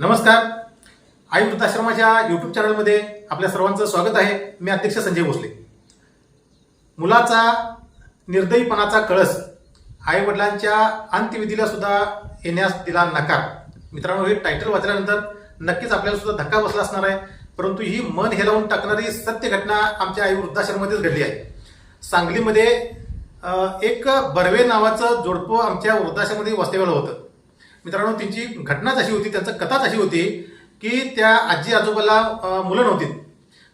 नमस्कार. आई वृद्धाश्रमाच्या यूट्यूब चॅनलमध्ये आपल्या सर्वांचं स्वागत आहे. मी अध्यक्ष संजय भोसले. मुलाचा निर्दयीपणाचा कळस आई वडिलांच्या अंत्यविधीला सुद्धा येण्यास दिला नकार. मित्रांनो हे टायटल वाचल्यानंतर नक्कीच आपल्याला सुद्धा धक्का बसला असणार आहे. परंतु ही मन हेलावून टाकणारी सत्य घटना आमच्या आई वृद्धाश्रमामध्येच घडली आहे. सांगलीमध्ये एक बर्वे नावाचं जोडपं आमच्या वृद्धाश्रमामध्ये वास्तव्याला होतं. मित्रांनो त्यांची घटनाच अशी होती त्यांचं कथाच अशी होती की त्या आजी आजोबाला मुलं नव्हती.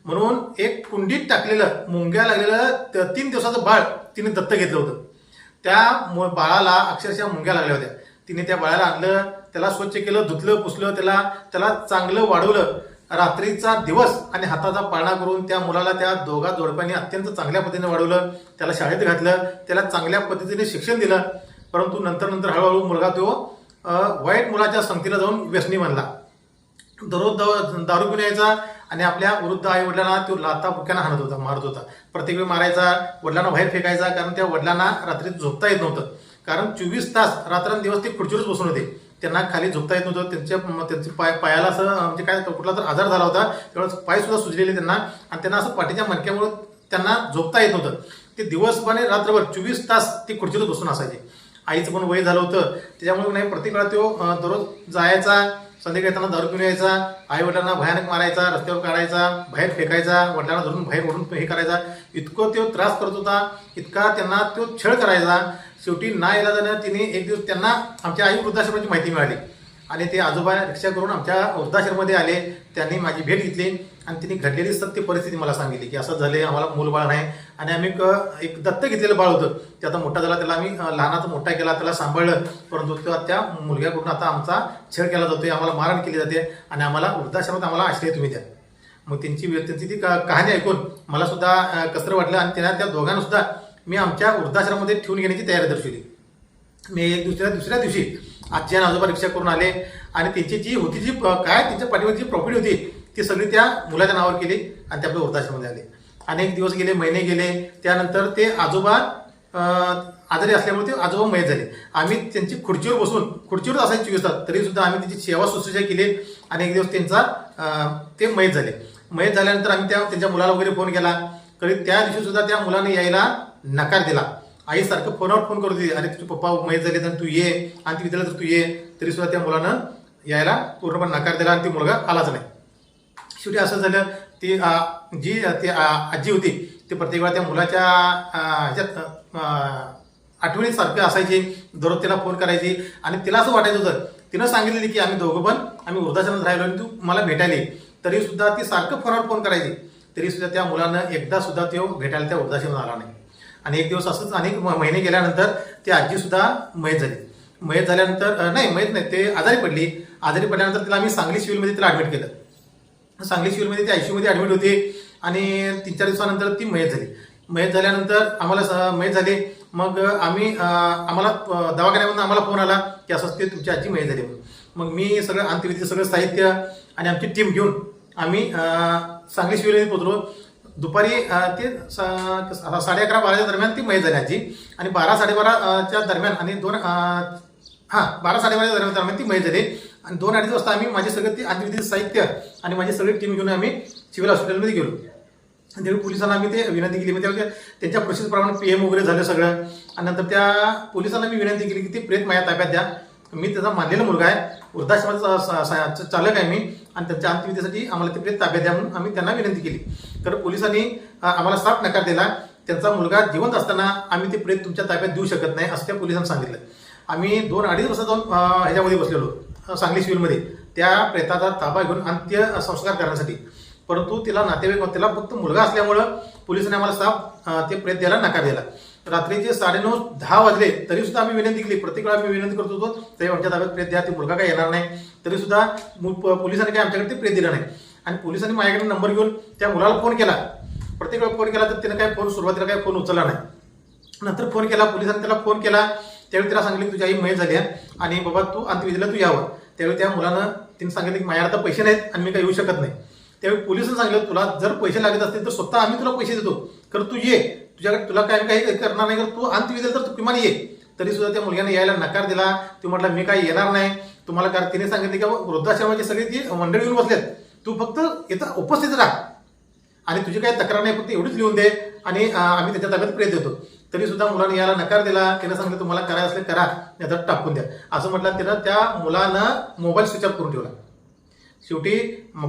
म्हणून एक कुंडीत टाकलेलं मुंग्या लागलेलं त- तीन दिवसाचं बाळ तिने दत्त घेतलं होतं. त्या मु- बाळाला अक्षरशः मुंग्या लागल्या होत्या. तिने त्या बाळाला आणलं त्याला स्वच्छ केलं धुतलं पुसलं त्याला त्याला चांगलं वाढवलं. रात्रीचा दिवस आणि हाताचा पाळणा करून त्या मुलाला त्या दोघा जोडप्यांनी अत्यंत चांगल्या पद्धतीने वाढवलं त्याला शाळेत घातलं त्याला चांगल्या पद्धतीने शिक्षण दिलं. परंतु नंतर नंतर हळूहळू मुलगा तो वाईट मुलाच्या संगतीला जाऊन व्यसनी बनला. दररोज दारू पिऊन यायचा आणि आपल्या वृद्ध आई वडिलांना तो लाता बुक्यानं हाणत होता मारत होता. प्रत्येक वेळी मारायचा वडिलांना बाहेर फेकायचा कारण त्या वडिलांना रात्री झोपता येत नव्हतं. कारण चोवीस तास रात्रंदिवस ते खुर्चीवरच बसून होते. त्यांना खाली झोपता येत नव्हतं त्यांच्या म- त्यांचे पाय पायाला असं म्हणजे काय कुठला तर आजार झाला होता. त्यावेळेस पायसुद्धा सुजलेले त्यांना आणि त्यांना असं पाठीच्या मणक्यामुळे त्यांना झोपता येत नव्हतं. ते दिवसभर रात्रभर चोवीस तास ते खुर्चीवर बसून असायचे. आईचं पण वय झालं होतं. त्याच्यामुळे नाही प्रत्येक वेळा तो दररोज जायचा संध्याकाळी येताना दारू पिऊन यायचा आई वडिलांना भयानक मारायचा रस्त्यावर काढायचा बाहेर फेकायचा वडिलांना धरून बाहेर ओढून हे करायचा. इतकं तो त्रास करत होता इतका त्यांना तो छळ करायचा. शेवटी ना इलाजानं तिने एक दिवस त्यांना आमच्या आई वृद्धाश्रमाची माहिती मिळाली. आणि ते आजोबा रिक्षा करून आमच्या वृद्धाश्रममध्ये आले. त्यांनी माझी भेट घेतली आणि तिने घडलेली सत्य परिस्थिती मला सांगितली की असं झालं आम्हाला मूलबाळ नाही. आणि आम्ही एक- एक दत्त घेतलेलं बाळ होतं. ते आता मोठा झाला त्याला आम्ही लहानाचा मोठा केला त्याला सांभाळलं. परंतु तेव्हा त्या मुलग्याकडून आता आमचा छेड केला जातोय आम्हाला मारण केली जाते आणि आम्हाला वृद्धाश्रमात आम्हाला आश्रय तुम्ही द्या. मग त्यांची त्यांची ती का- कहाणी ऐकून मला सुद्धा कसरं वाटलं आणि त्यांना त्या दोघांना सुद्धा मी आमच्या वृद्धाश्रमामध्ये ठेवून घेण्याची तयारी दर्शवली. मी एक दुसऱ्या दुसऱ्या दिवशी आजी आणि आजोबा रिक्षा करून आले. आणि त्यांची जी होती जी काय त्यांच्या पाठीवर जी प्रॉपर्टी होती ती सगळी त्या मुलाच्या नावावर केली आणि ते आपल्या वृद्धाश्रमामध्ये आले. अनेक दिवस गेले महिने गेले त्यानंतर ते आजोबा आजारी असल्यामुळे ते आजोबा मयत झाले. आम्ही त्यांची खुर्चीवर बसून खुर्चीवर असायची चोवीस तास तरी सुद्धा आम्ही त्यांची सेवा शुश्रूषा केली आणि एक दिवस त्यांचा ते मयत झाले. मयत झाल्यानंतर आम्ही त्या त्यांच्या मुलाला वगैरे फोन केला. तरी त्या दिवशी सुद्धा त्या मुलाने यायला नकार दिला. आई सारखं फोनवर फोन करत होती. अरे तुझे पप्पा माहीत झाले तर तू ये. आणि ती विद्यालयात तर तू ये. तरी सुद्धा त्या मुलानं यायला पूर्णपणे नकार दिला आणि ती मुलगा आलाच नाही. शेवटी असं झालं ती जी ती आजी होती ती प्रत्येक वेळा त्या मुलाच्या ह्याच्यात आठवणीसारखी आठवणीत सारखं असायची. दररोज तिला फोन करायची. आणि तिला असं वाटायचं होतं तिनं सांगितलेली की आम्ही दोघं पण आम्ही वृद्धाश्रमात राहिलो आणि तू मला भेटायला. तरी सुद्धा ती सारखं फोनवर फोन करायची. तरी सुद्धा त्या मुलानं एकदा सुद्धा तो भेटायला त्या वृद्धाश्रमात आला नाही. आणि एक दिवस असंच अनेक म- महिने गेल्यानंतर ती आजी सुद्धा मयत झाली. मयत झाल्यानंतर नाही मयत नाही ते आजारी पडली. आजारी पडल्यानंतर तिला आम्ही सांगली सिव्हिलमध्ये तिला ऍडमिट केलं. सांगली सिव्हिलमध्ये ती आयसीयूमध्ये ऍडमिट होती आणि तीन चार दिवसानंतर ती मयत झाली. मयत झाल्यानंतर आम्हाला स- मयत झाली. मग आम्ही आम्हाला दवाखान्यामधून आम्हाला फोन आला की असं ते तुमची आजी मयत झाली मग मी सगळं अंत्यविधी सगळं साहित्य आणि आमची टीम घेऊन आम्ही सांगली सिव्हिलमध्ये पोहोचलो. दुपारी ते साडे अकरा बाराच्या दरम्यान ती मयत झाली आजी. आणि बारा साडेबाराच्या दरम्यान आणि दोन हां बारा साडेबाराच्या दरम्यान दरम्यान ती मयत झाली आणि दोन अडीच वाजता आम्ही माझे सगळं ती अंत्यविधी साहित्य आणि माझी सगळी टीम घेऊन आम्ही सिव्हिल हॉस्पिटलमध्ये गेलो. आणि त्यावेळी पोलिसांना आम्ही ते विनंती केली. म्हणजे त्यांच्या प्रोसेसप्रमाणे पी एम वगैरे झालं सगळं. आणि नंतर त्या पोलिसांना मी विनंती केली की ते प्रेत माझ्या ताब्यात द्या. मी त्याचा मानलेला मुलगा आहे. वृद्धाश्रमाचा स- स- चालक आहे मी. आणि त्यांच्या अंत्यविधीसाठी आम्हाला ते प्रेत ताब्यात द्या म्हणून आम्ही त्यांना विनंती केली. तर पोलिसांनी आम्हाला साफ नकार दिला. त्यांचा मुलगा जिवंत असताना आम्ही ते प्रेत तुमच्या ताब्यात देऊ शकत नाही असं त्या पोलिसांनी सांगितलं. आम्ही दोन अडीच वाजता जाऊन ह्याच्यामध्ये बसलेलो सांगली सिव्हिलमध्ये. त्या प्रेताचा ताबा घेऊन अंत्य संस्कार करण्यासाठी. परंतु तिला नातेवाईक तिला फक्त मुलगा असल्यामुळं पोलिसांनी आम्हाला साफ ते प्रेत द्यायला नकार दिला. रात्रीचे साडेनऊ दहा वाजले तरी सुद्धा आम्ही विनंती केली. प्रत्येक वेळा आम्ही विनंती करत होतो तरी आमच्या ताब्यात प्रेत द्या ते मुलगा काही येणार नाही. तरी सुद्धा मु- प- पोलिसांनी काही आमच्याकडे ते प्रेत दिलं नाही. आणि पोलिसांनी माझ्याकडे नंबर घेऊन त्या मुलाला फोन केला. प्रत्येक वेळा फोन केला तर तिनं काय फोन सुरुवातीला काय फोन उचलला नाही. नंतर फोन केला पोलिसांनी त्याला फोन केला. त्यावेळी तिला सांगितलं की तुझी आई मयत झाली आहे आणि बाबा तू अंत्यविधीला तू यावं. त्यावेळी त्या मुलानं तिने सांगितलं की माझ्याकडे आता पैसे नाहीत आणि मी काही येऊ शकत नाही. त्यावेळी पोलिसांनी सांगितलं तुला जर पैसे लागत असतील तर स्वतः आम्ही तुला पैसे देतो. तर तू ये. तुझ्याकडे तुला काय काही करणार नाही. तर तू अंत्यविधीला तर तू किमान ये. तरी सुद्धा त्या मुलग्याने यायला नकार दिला. तू म्हटला मी काही येणार नाही. तुम्हाला कारण तिने सांगितले की वृद्धाश्रमाची सगळी ती मंडळी येऊन बसलेत. तू फक्त इथं उपस्थित राहा. आणि तुझी काही तक्रार नाही फक्त एवढीच लिहून दे. आणि आम्ही त्याच्या ताब्यात प्रेत देतो. तरी सुद्धा मुलाने याला नकार दिला. तिनं सांगितलं तुम्हाला करायचं असेल करा नाही तर टाकून द्या. असं म्हटलं तिनं त्या मुलानं मोबाईल स्विच ऑफ करून ठेवला. शेवटी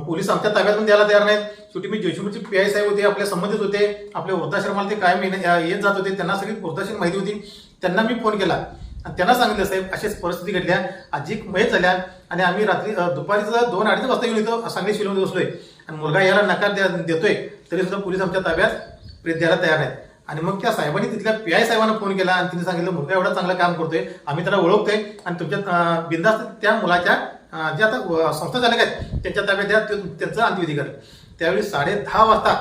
पोलीस आमच्या ताब्यात पण द्यायला तयार नाहीत. शेवटी मी जयशंभरचे पी आय साहेब होते आपल्या संबंधित होते. आपल्या वृद्धाश्रमाला ते कायम येत जात होते. त्यांना सगळी वृद्धाश्रम माहिती होती. त्यांना मी फोन केला. आणि त्यांना सांगितलं साहेब अशीच परिस्थिती घडल्या आजी मयत झाल्या आणि आम्ही रात्री दुपारी दुपारीचं दोन अडीच वाजता येऊन इथं सांगली शिलमध्ये बसलोय. आणि मुलगा याला नकार द्या देतोय तरी सुद्धा पोलीस आमच्या ताब्यात प्रेत द्यायला तयार आहेत आणि मग त्या साहेबांनी तिथल्या पी आय साहेबांना फोन केला आणि तिने सांगितलं मुलगा एवढा चांगलं काम करतोय आम्ही त्याला ओळखतोय आणि तुमच्या बिंदास्त बिनधास्त त्या मुलाच्या ज्या जे आता संस्था झाल्या आहेत त्यांच्या ताब्यात द्या ते- त्यांचं अंत्यविधी करा त्यावेळी साडे दहा वाजता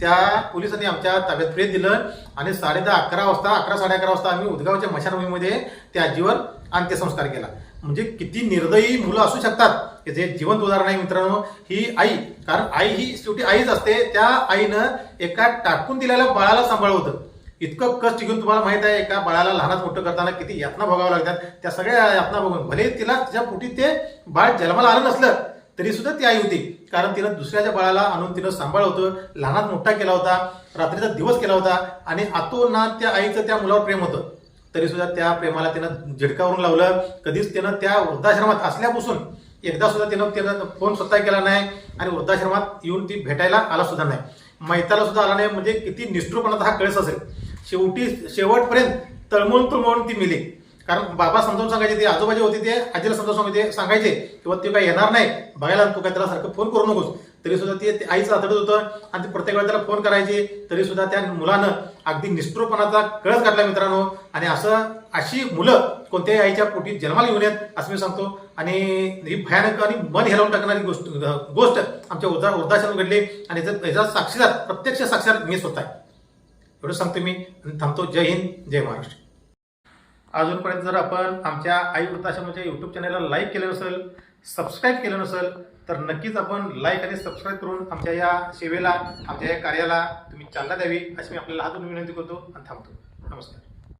त्या पोलिसांनी आमच्या ताब्यात फ्रेत दिलं आणि साडे दहा अकरा वाजता अकरा साडे अकरा वाजता आम्ही उदगावच्या मशानभूमीमध्ये त्या आजीवर अंत्यसंस्कार केला. म्हणजे किती निर्दयी मुलं असू शकतात की जे जिवंत उदाहरण आहे मित्रांनो ही आई कारण आई ही शेवटी आईच असते. त्या आईनं एका टाकून दिलेल्या बाळाला सांभाळलं होतं. इतकं कष्ट घेऊन तुम्हाला माहीत आहे एका बाळाला लहानात मोठं करताना किती यातना भोगाव्या लागतात. त्या सगळ्या यातना भोगून भले तिला तिच्या पोटी ते बाळ जन्माला आलं नसलं तरी सुद्धा ती आई होती. कारण तिनं दुसऱ्याच्या बाळाला आणून तिनं सांभाळ होतं. लहानात मोठा केला होता. रात्रीचा दिवस केला होता. आणि आतोनात त्या आईचं त्या मुलावर प्रेम होतं. तरी सुद्धा त्या प्रेमाला तिनं झिडकावरून लावलं. कधीच तिनं त्या वृद्धाश्रमात असल्यापासून एकदा सुद्धा तिनं तिनं फोन स्वतः केला नाही आणि वृद्धाश्रमात येऊन ती भेटायला आला सुद्धा नाही. मैताला सुद्धा आला नाही. म्हणजे किती निष्ठुरपणाचा हा कळस असेल. शेवटी शेवटपर्यंत तळमळून तळमळून ती मिली. कारण बाबा समजावून सांगायचे ते आजोबाजी होते ते आजीला समजावून सांगायचे सांगायचे किंवा ते काय येणार नाही. बघायला तू काय त्याला सारखं फोन करू नकोस. तरी सुद्धा ते आईचं आतडत होतं आणि ते प्रत्येक वेळेला त्याला फोन करायचे. तरी सुद्धा त्या मुलानं अगदी निष्ठुरपणाचा कळस काढला मित्रांनो. आणि असं अशी मुलं कोणत्याही आईच्या पोटी जन्माला येऊन येत असं मी सांगतो. आणि ही भयानक आणि मन हेलावून टाकणारी गोष्ट गोष्ट आमच्या उदा वृद्धाश्रम घडली आणि याचा साक्षीदार प्रत्यक्ष साक्षीदार मी स्वतः आहे. एवढं सांगतो मी आणि थांबतो. जय हिंद जय महाराष्ट्र. अजूनपर्यंत जर आपण आमच्या आई वृद्धाश्रमाच्या यूट्यूब चॅनलला लाईक केलं नसेल सबस्क्राईब केलं नसेल तर नक्कीच आपण लाईक आणि सबस्क्राईब करून आमच्या या सेवेला आमच्या या कार्याला तुम्ही चालना द्यावी अशी मी आपल्याला हातून विनंती करतो आणि थांबतो. नमस्कार.